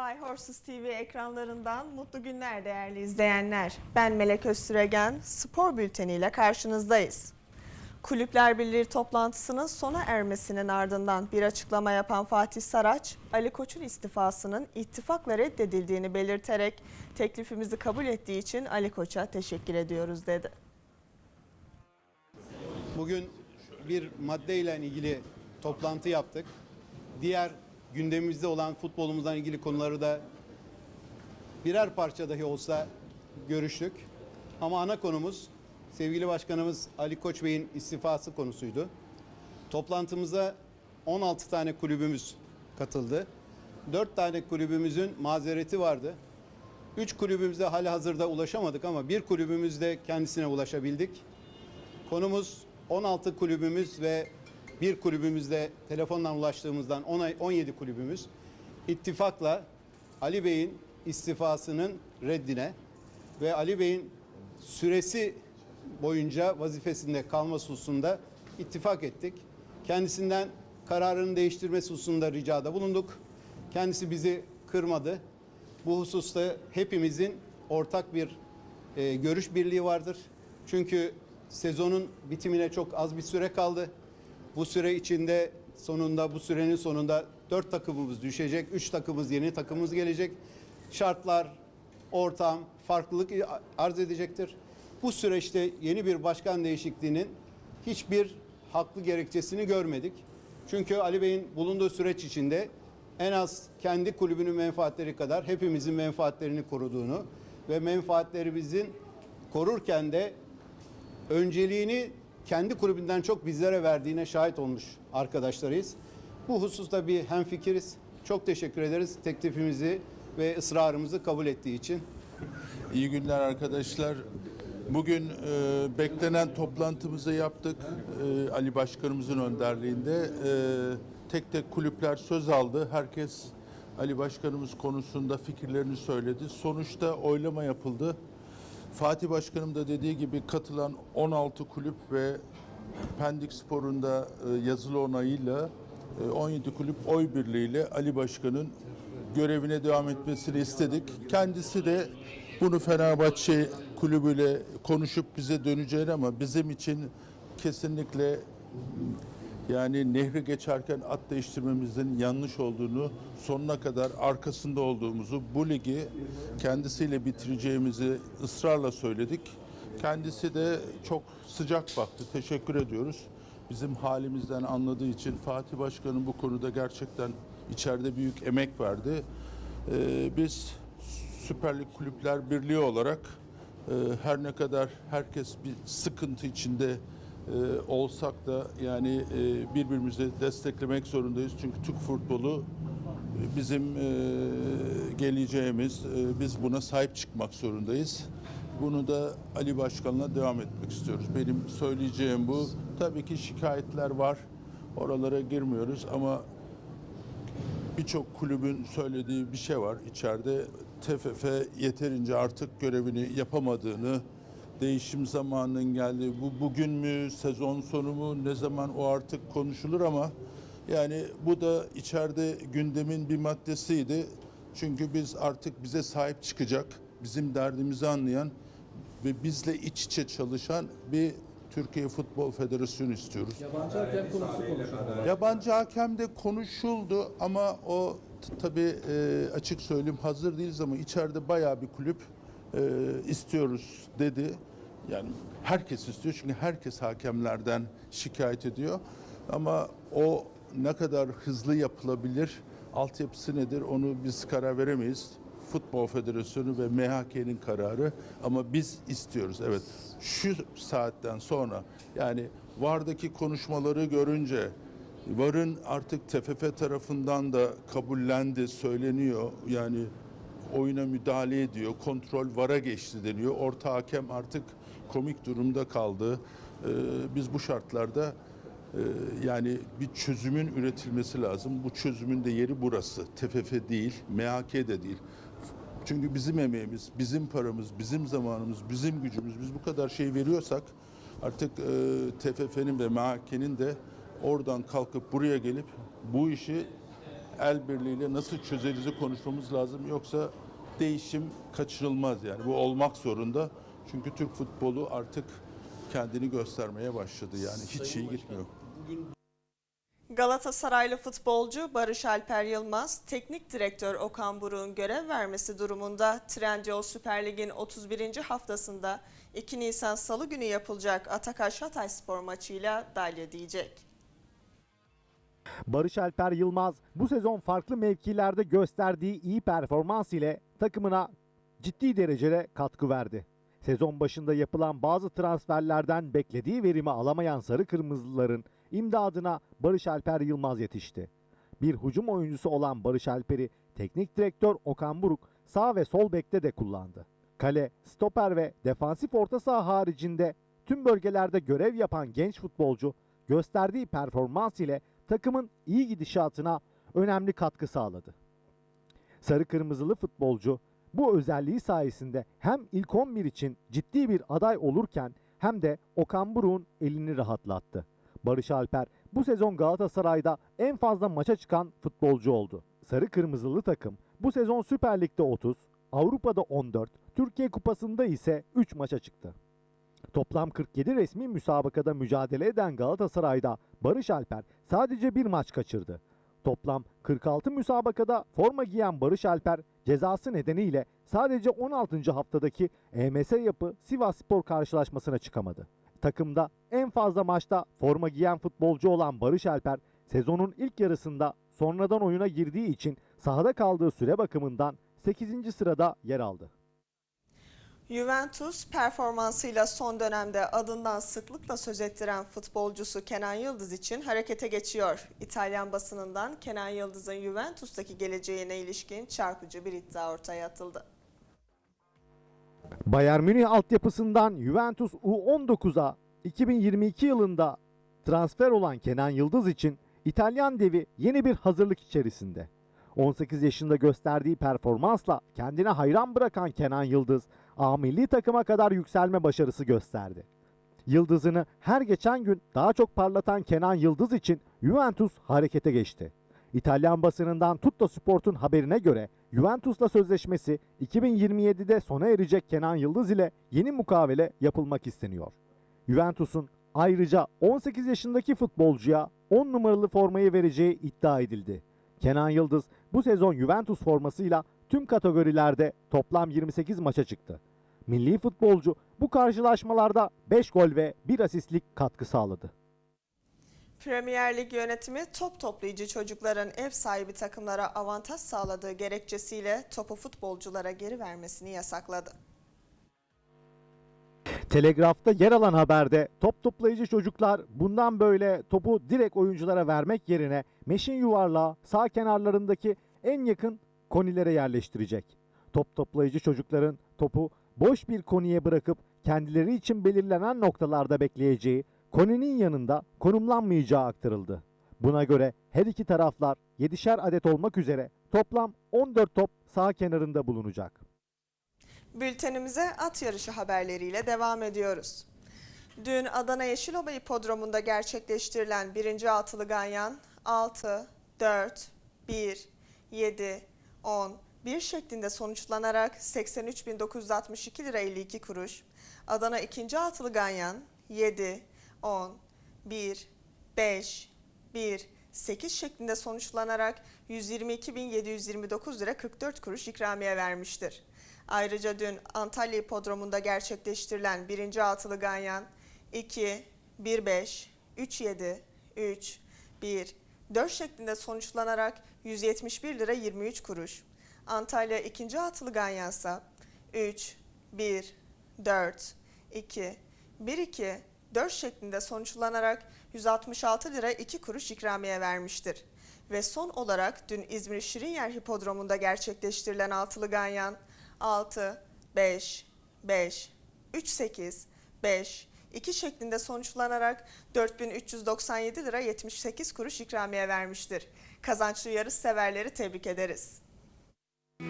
Bay Horses TV ekranlarından mutlu günler değerli izleyenler. Ben Melek Özsüregen, spor bülteniyle karşınızdayız. Kulüpler Birliği toplantısının sona ermesinin ardından bir açıklama yapan Fatih Saraç, Ali Koç'un istifasının ittifakla reddedildiğini belirterek teklifimizi kabul ettiği için Ali Koç'a teşekkür ediyoruz dedi. Bugün bir maddeyle ilgili toplantı yaptık. Diğer gündemimizde olan futbolumuzdan ilgili konuları da birer parça dahi olsa görüştük. Ama ana konumuz sevgili başkanımız Ali Koç Bey'in istifası konusuydu. Toplantımıza 16 tane kulübümüz katıldı. 4 tane kulübümüzün mazereti vardı. 3 kulübümüzde hali hazırda ulaşamadık ama bir kulübümüzde kendisine ulaşabildik. Konumuz 16 kulübümüz ve bir kulübümüzde telefondan ulaştığımızdan 10 17 kulübümüz ittifakla Ali Bey'in istifasının reddine ve Ali Bey'in süresi boyunca vazifesinde kalması hususunda ittifak ettik. Kendisinden kararını değiştirmesi hususunda ricada bulunduk. Kendisi bizi kırmadı. Bu hususta hepimizin ortak bir e, görüş birliği vardır. Çünkü sezonun bitimine çok az bir süre kaldı. Bu süre içinde sonunda bu sürenin sonunda 4 takımımız düşecek. 3 takımımız yeni takımımız gelecek. Şartlar, ortam, farklılık arz edecektir. Bu süreçte yeni bir başkan değişikliğinin hiçbir haklı gerekçesini görmedik. Çünkü Ali Bey'in bulunduğu süreç içinde en az kendi kulübünün menfaatleri kadar hepimizin menfaatlerini koruduğunu ve menfaatlerimizin korurken de önceliğini kendi kulübünden çok bizlere verdiğine şahit olmuş arkadaşlarıyız. Bu hususta bir hemfikiriz. Çok teşekkür ederiz teklifimizi ve ısrarımızı kabul ettiği için. İyi günler arkadaşlar. Bugün e, beklenen toplantımızı yaptık e, Ali Başkanımızın önderliğinde. E, tek tek kulüpler söz aldı. Herkes Ali Başkanımız konusunda fikirlerini söyledi. Sonuçta oylama yapıldı. Fatih Başkanım da dediği gibi katılan 16 kulüp ve Pendik Spor'un da e, yazılı onayıyla e, 17 kulüp oy birliğiyle Ali Başkan'ın görevine devam etmesini istedik. Kendisi de bunu Fenerbahçe kulübüyle konuşup bize döneceğini ama bizim için kesinlikle yani nehri geçerken at değiştirmemizin yanlış olduğunu, sonuna kadar arkasında olduğumuzu, bu ligi kendisiyle bitireceğimizi ısrarla söyledik. Kendisi de çok sıcak baktı. Teşekkür ediyoruz. Bizim halimizden anladığı için Fatih Başkan'ın bu konuda gerçekten içeride büyük emek verdi. Ee, biz Süper Lig Kulüpler Birliği olarak e, her ne kadar herkes bir sıkıntı içinde olsak da yani e, birbirimizi desteklemek zorundayız. Çünkü Türk futbolu e, bizim e, geleceğimiz, biz buna sahip çıkmak zorundayız. Bunu da Ali Başkan'la devam etmek istiyoruz. Benim söyleyeceğim bu. Tabii ki şikayetler var. Oralara girmiyoruz ama birçok kulübün söylediği bir şey var içeride. TFF yeterince artık görevini yapamadığını, değişim zamanının geldi. Bu bugün mü, sezon sonu mu, ne zaman o artık konuşulur ama yani bu da içeride gündemin bir maddesiydi. Çünkü biz artık bize sahip çıkacak, bizim derdimizi anlayan ve bizle iç içe çalışan bir Türkiye Futbol Federasyonu istiyoruz. Yabancı hakem konusu konuşuldu. Yabancı hakem de konuşuldu ama o tabii e, açık söyleyeyim hazır değiliz ama içeride bayağı bir kulüp e, istiyoruz dedi. Yani herkes istiyor çünkü herkes hakemlerden şikayet ediyor. Ama o ne kadar hızlı yapılabilir, altyapısı nedir onu biz karar veremeyiz. Futbol Federasyonu ve MHK'nin kararı ama biz istiyoruz. Evet şu saatten sonra yani VAR'daki konuşmaları görünce VAR'ın artık TFF tarafından da kabullendi söyleniyor. Yani oyuna müdahale ediyor. Kontrol VAR'a geçti deniyor. Orta hakem artık komik durumda kaldı. Ee, biz bu şartlarda e, yani bir çözümün üretilmesi lazım. Bu çözümün de yeri burası. TFF değil, MHK de değil. Çünkü bizim emeğimiz, bizim paramız, bizim zamanımız, bizim gücümüz, biz bu kadar şey veriyorsak artık e, TFF'nin ve MHK'nin de oradan kalkıp buraya gelip bu işi el birliğiyle nasıl çözerizi konuşmamız lazım. Yoksa değişim kaçırılmaz yani. Bu olmak zorunda. Çünkü Türk futbolu artık kendini göstermeye başladı yani. Hiç iyi gitmiyor. Galatasaraylı futbolcu Barış Alper Yılmaz, teknik direktör Okan Buruk'un görev vermesi durumunda Trendyol Süper Lig'in 31. haftasında 2 Nisan Salı günü yapılacak Atakaş Hatay Spor maçıyla dalya diyecek. Barış Alper Yılmaz bu sezon farklı mevkilerde gösterdiği iyi performans ile takımına ciddi derecede katkı verdi. Sezon başında yapılan bazı transferlerden beklediği verimi alamayan Sarı Kırmızılıların imdadına Barış Alper Yılmaz yetişti. Bir hücum oyuncusu olan Barış Alper'i teknik direktör Okan Buruk sağ ve sol bekte de kullandı. Kale, stoper ve defansif orta saha haricinde tüm bölgelerde görev yapan genç futbolcu gösterdiği performans ile takımın iyi gidişatına önemli katkı sağladı. Sarı kırmızılı futbolcu bu özelliği sayesinde hem ilk 11 için ciddi bir aday olurken hem de Okan Buruk'un elini rahatlattı. Barış Alper bu sezon Galatasaray'da en fazla maça çıkan futbolcu oldu. Sarı kırmızılı takım bu sezon Süper Lig'de 30, Avrupa'da 14, Türkiye Kupası'nda ise 3 maça çıktı. Toplam 47 resmi müsabakada mücadele eden Galatasaray'da Barış Alper sadece bir maç kaçırdı. Toplam 46 müsabakada forma giyen Barış Alper cezası nedeniyle sadece 16. haftadaki EMS yapı Sivas Spor karşılaşmasına çıkamadı. Takımda en fazla maçta forma giyen futbolcu olan Barış Alper sezonun ilk yarısında sonradan oyuna girdiği için sahada kaldığı süre bakımından 8. sırada yer aldı. Juventus performansıyla son dönemde adından sıklıkla söz ettiren futbolcusu Kenan Yıldız için harekete geçiyor. İtalyan basınından Kenan Yıldız'ın Juventus'taki geleceğine ilişkin çarpıcı bir iddia ortaya atıldı. Bayern Münih altyapısından Juventus U19'a 2022 yılında transfer olan Kenan Yıldız için İtalyan devi yeni bir hazırlık içerisinde. 18 yaşında gösterdiği performansla kendine hayran bırakan Kenan Yıldız, A milli takıma kadar yükselme başarısı gösterdi. Yıldızını her geçen gün daha çok parlatan Kenan Yıldız için Juventus harekete geçti. İtalyan basınından Tutto Sport'un haberine göre Juventus'la sözleşmesi 2027'de sona erecek Kenan Yıldız ile yeni mukavele yapılmak isteniyor. Juventus'un ayrıca 18 yaşındaki futbolcuya 10 numaralı formayı vereceği iddia edildi. Kenan Yıldız bu sezon Juventus formasıyla tüm kategorilerde toplam 28 maça çıktı. Milli futbolcu bu karşılaşmalarda 5 gol ve 1 asistlik katkı sağladı. Premier Lig yönetimi top toplayıcı çocukların ev sahibi takımlara avantaj sağladığı gerekçesiyle topu futbolculara geri vermesini yasakladı. Telegraf'ta yer alan haberde top toplayıcı çocuklar bundan böyle topu direkt oyunculara vermek yerine meşin yuvarlağı sağ kenarlarındaki en yakın konilere yerleştirecek. Top toplayıcı çocukların topu boş bir koniye bırakıp kendileri için belirlenen noktalarda bekleyeceği koninin yanında konumlanmayacağı aktarıldı. Buna göre her iki taraflar 7'şer adet olmak üzere toplam 14 top sağ kenarında bulunacak. Bültenimize at yarışı haberleriyle devam ediyoruz. Dün Adana Yeşilova Hipodromu'nda gerçekleştirilen birinci altılı ganyan 6, 4, 1, 7, 10, 1 şeklinde sonuçlanarak 83.962 lira 52 kuruş. Adana ikinci altılı ganyan 7, 10, 1, 5, 1, 8 şeklinde sonuçlanarak 122.729 lira 44 kuruş ikramiye vermiştir. Ayrıca dün Antalya Hipodromu'nda gerçekleştirilen birinci altılı ganyan 2, 1, 5, 3, 7, 3, 1, 4 şeklinde sonuçlanarak 171 lira 23 kuruş. Antalya ikinci altılı ganyansa 3, 1, 4, 2, 1, 2, 4 şeklinde sonuçlanarak 166 lira 2 kuruş ikramiye vermiştir. Ve son olarak dün İzmir Şirinyer Hipodromu'nda gerçekleştirilen altılı ganyan 6, 5, 5, 3, 8, 5, 2 şeklinde sonuçlanarak 4397 lira 78 kuruş ikramiye vermiştir. Kazançlı yarış severleri tebrik ederiz. Dün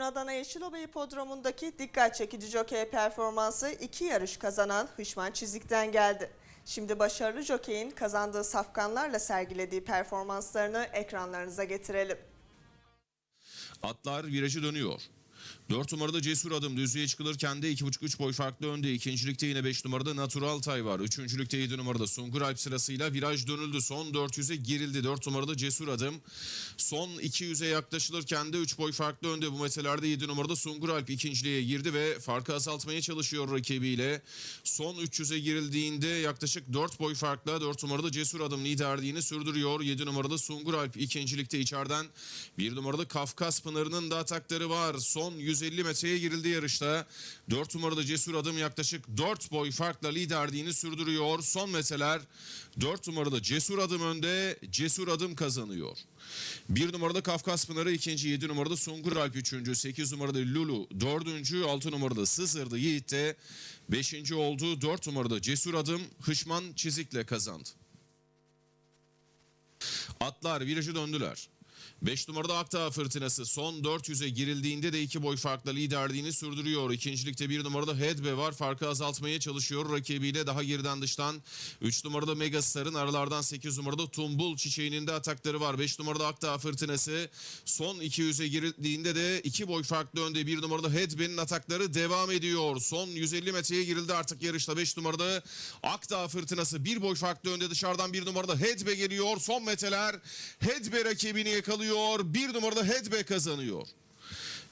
Adana Yeşilova Hipodromu'ndaki dikkat çekici jokey performansı iki yarış kazanan Hışman Çizik'ten geldi. Şimdi başarılı jokeyin kazandığı safkanlarla sergilediği performanslarını ekranlarınıza getirelim. Atlar virajı dönüyor. 4 numarada Cesur Adım düzlüğe çıkılırken de 2.5-3 boy farklı önde. İkincilikte yine 5 numarada Natural Tay var. Üçüncülükte 7 numarada Sungur Alp sırasıyla viraj dönüldü. Son 400'e girildi. 4 numarada Cesur Adım. Son 200'e yaklaşılırken de 3 boy farklı önde. Bu meselelerde 7 numarada Sungur Alp ikinciliğe girdi ve farkı azaltmaya çalışıyor rakibiyle. Son 300'e girildiğinde yaklaşık 4 boy farkla 4 numarada Cesur Adım liderliğini sürdürüyor. 7 numarada Sungur Alp ikincilikte içeriden. 1 numarada Kafkas Pınarı'nın da atakları var. Son 150 metreye girildi yarışta. 4 numarada Cesur Adım yaklaşık 4 boy farkla liderliğini sürdürüyor. Son meseler 4 numarada Cesur Adım önde. Cesur Adım kazanıyor. 1 numarada Kafkas Pınarı ikinci, 7 numarada Sungur Alp üçüncü, 8 numarada Lulu dördüncü, 6 numarada Sızırdı Yiğit de 5. oldu. 4 numarada Cesur Adım Hışman Çizik'le kazandı. Atlar virajı döndüler. 5 numarada Akdağ Fırtınası son 400'e girildiğinde de 2 boy farkla liderliğini sürdürüyor. İkincilikte 1 numarada Hedbe var. Farkı azaltmaya çalışıyor rakibiyle daha geriden dıştan. 3 numarada Megastar'ın aralardan 8 numarada Tumbul Çiçeği'nin de atakları var. 5 numarada Akdağ Fırtınası son 200'e girildiğinde de 2 boy farklı önde. 1 numarada Hedbe'nin atakları devam ediyor. Son 150 metreye girildi artık yarışta. 5 numarada Akdağ Fırtınası 1 boy farklı önde. Dışarıdan 1 numarada Hedbe geliyor. Son metreler Hedbe rakibini yakalıyor. 1 numarada Hedbe kazanıyor.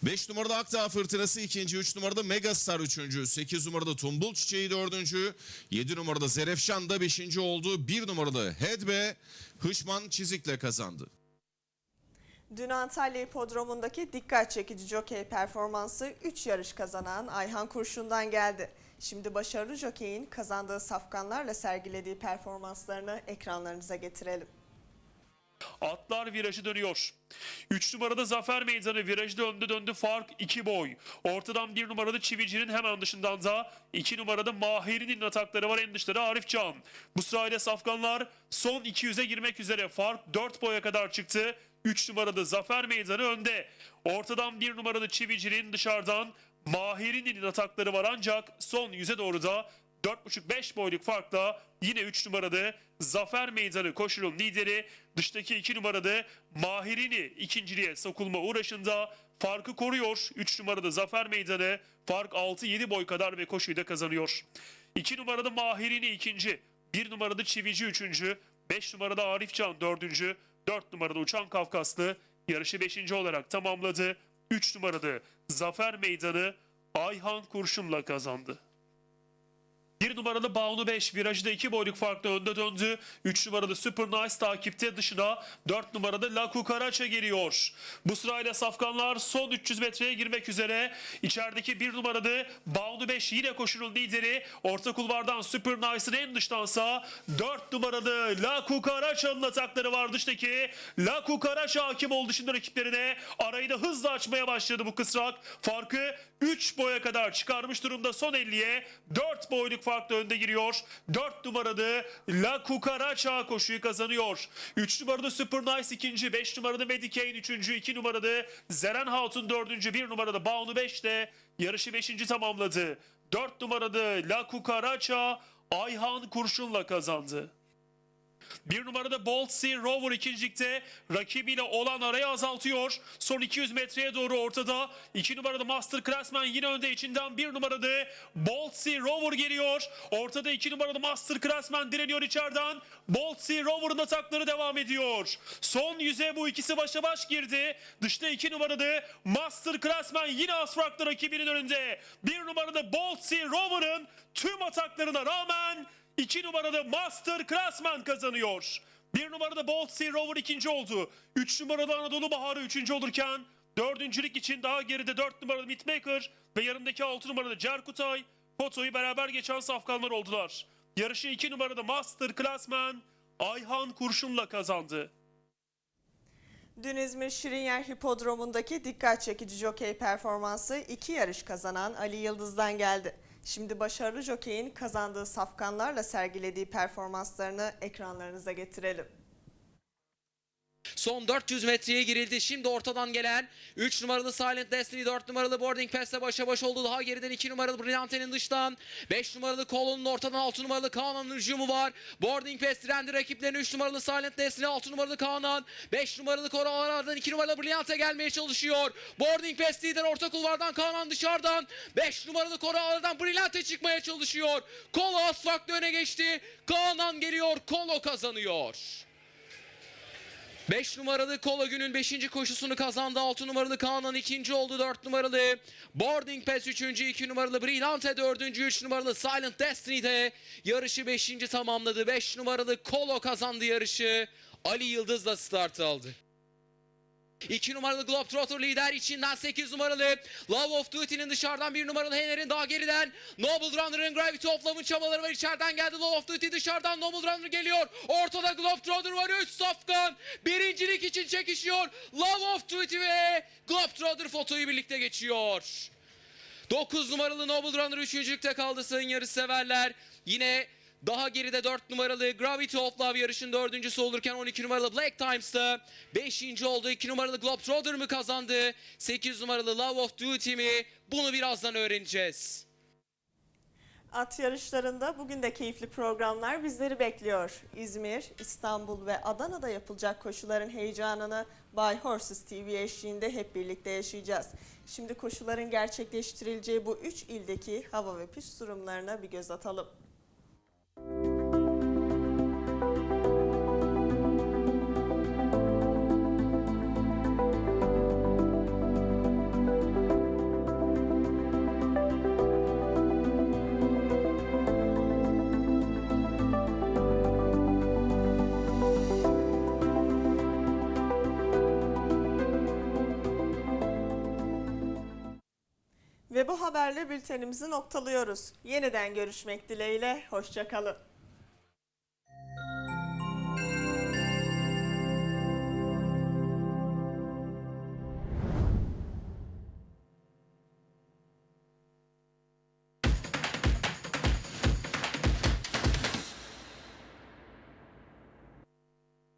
5 numarada Akdağ Fırtınası ikinci, 3 numarada Megastar üçüncü, 8 numarada Tumbul Çiçeği dördüncü, 7 numarada Zerefşan da beşinci oldu. 1 numarada Hedbe Hışman Çizik'le kazandı. Dün Antalya Hipodromu'ndaki dikkat çekici jokey performansı 3 yarış kazanan Ayhan Kurşun'dan geldi. Şimdi başarılı jokeyin kazandığı safkanlarla sergilediği performanslarını ekranlarınıza getirelim. Atlar virajı dönüyor. 3 numarada Zafer Meydanı virajda önde döndü fark 2 boy. Ortadan 1 numarada Çivici'nin hemen dışından da 2 numarada Mahiri'nin atakları var en dışları Arif Can. Bu sırayla Safkanlar son 200'e girmek üzere fark 4 boya kadar çıktı. 3 numarada Zafer Meydanı önde. Ortadan 1 numarada Çivici'nin dışarıdan Mahiri'nin atakları var ancak son 100'e doğru da 4,5-5 boyluk farkla yine 3 numaralı Zafer Meydanı koşunun lideri dıştaki 2 numaralı Mahirini ikinciliğe sokulma uğraşında farkı koruyor. 3 numarada Zafer Meydanı fark 6-7 boy kadar ve koşuyu da kazanıyor. 2 numarada Mahirini ikinci, 1 numarada Çivici üçüncü, 5 numarada Arif Can dördüncü, 4 numarada Uçan Kafkaslı yarışı 5. olarak tamamladı. 3 numarada Zafer Meydanı Ayhan Kurşun'la kazandı. Bir numaralı Baunu 5 virajda 2 boyluk farklı önde döndü. 3 numaralı Super Nice takipte dışına 4 numaralı La Cucaracha geliyor. Bu sırayla safkanlar son 300 metreye girmek üzere. İçerideki 1 numaralı Baunu 5 yine koşunun lideri. Orta kulvardan Super Nice'ın en dıştansa 4 numaralı La Cucaracha'nın atakları var dıştaki. La Cucaracha hakim oldu şimdi rakiplerine. Arayı da hızla açmaya başladı bu kısrak. Farkı 3 boya kadar çıkarmış durumda son 50'ye. 4 boyluk farklı önde giriyor. 4 numaralı La Cucaracha koşuyu kazanıyor. 3 numaralı Super Nice ikinci, 5 numaralı Medicaid üçüncü, 2 numaralı Zeren Hatun dördüncü, 1 numaralı Baunu 5 de yarışı 5. tamamladı. 4 numaralı La Cucaracha Ayhan Kurşun'la kazandı. Bir numarada Bolt Sea Rover ikincilikte rakibiyle olan arayı azaltıyor. Son 200 metreye doğru ortada. İki numarada Master Classman yine önde içinden bir numarada Bolt Sea Rover geliyor. Ortada iki numarada Master Classman direniyor içeriden. Bolt Sea Rover'ın atakları devam ediyor. Son yüze bu ikisi başa baş girdi. Dışta iki numarada Master Classman yine Asfrak'ta rakibinin önünde. Bir numarada Bolt Sea Rover'ın tüm ataklarına rağmen 2 numarada Master Classman kazanıyor. 1 numarada Bolt Sea Rover ikinci oldu. 3 numarada Anadolu Baharı üçüncü olurken dördüncülük için daha geride 4 numaralı Mitmaker ve yanındaki 6 numarada Cerkutay Poto'yu beraber geçen safkanlar oldular. Yarışı 2 numarada Master Classman Ayhan Kurşun'la kazandı. Dün İzmir Şirinyer Hipodromu'ndaki dikkat çekici jokey performansı iki yarış kazanan Ali Yıldız'dan geldi. Şimdi başarılı jokeyin kazandığı safkanlarla sergilediği performanslarını ekranlarınıza getirelim. Son 400 metreye girildi. Şimdi ortadan gelen 3 numaralı Silent Destiny, 4 numaralı Boarding Pass'le başa baş oldu. Daha geriden 2 numaralı Brillante'nin dıştan. 5 numaralı Colon'un ortadan 6 numaralı Kaan'ın hücumu var. Boarding Pass direndi rakiplerine 3 numaralı Silent Destiny, 6 numaralı Kaan'ın. 5 numaralı Koralardan 2 numaralı Brillante gelmeye çalışıyor. Boarding Pass lider orta kulvardan Kaan'ın dışarıdan. 5 numaralı Koralardan Brillante çıkmaya çalışıyor. Kolo az farklı öne geçti. Kaan'ın geliyor. Kolo kazanıyor. 5 numaralı Kolo günün 5. koşusunu kazandı. 6 numaralı Kaan'ın ikinci oldu. 4 numaralı Boarding Pass 3. 2 numaralı Brillante 4. 3 numaralı Silent Destiny de yarışı 5. tamamladı. 5 numaralı Kolo kazandı yarışı. Ali Yıldız da start aldı. 2 numaralı Globetrotter lider içinden 8 numaralı Love of Duty'nin dışarıdan 1 numaralı Hener'in daha geriden Noble Runner'ın Gravity of Love'ın çabaları var içeriden geldi Love of Duty dışarıdan Noble Runner geliyor ortada Globetrotter var 3 safkan birincilik için çekişiyor Love of Duty ve Globetrotter fotoyu birlikte geçiyor 9 numaralı Noble Runner 3. kaldı sayın yarış severler. Yine daha geride 4 numaralı Gravity of Love yarışın dördüncüsü olurken 12 numaralı Black Times'ta 5. oldu. 2 numaralı Globetrotter mı kazandı? 8 numaralı Love of Duty mi? Bunu birazdan öğreneceğiz. At yarışlarında bugün de keyifli programlar bizleri bekliyor. İzmir, İstanbul ve Adana'da yapılacak koşuların heyecanını Bay Horses TV eşliğinde hep birlikte yaşayacağız. Şimdi koşuların gerçekleştirileceği bu üç ildeki hava ve pist durumlarına bir göz atalım. Bu haberle bültenimizi noktalıyoruz. Yeniden görüşmek dileğiyle, hoşçakalın.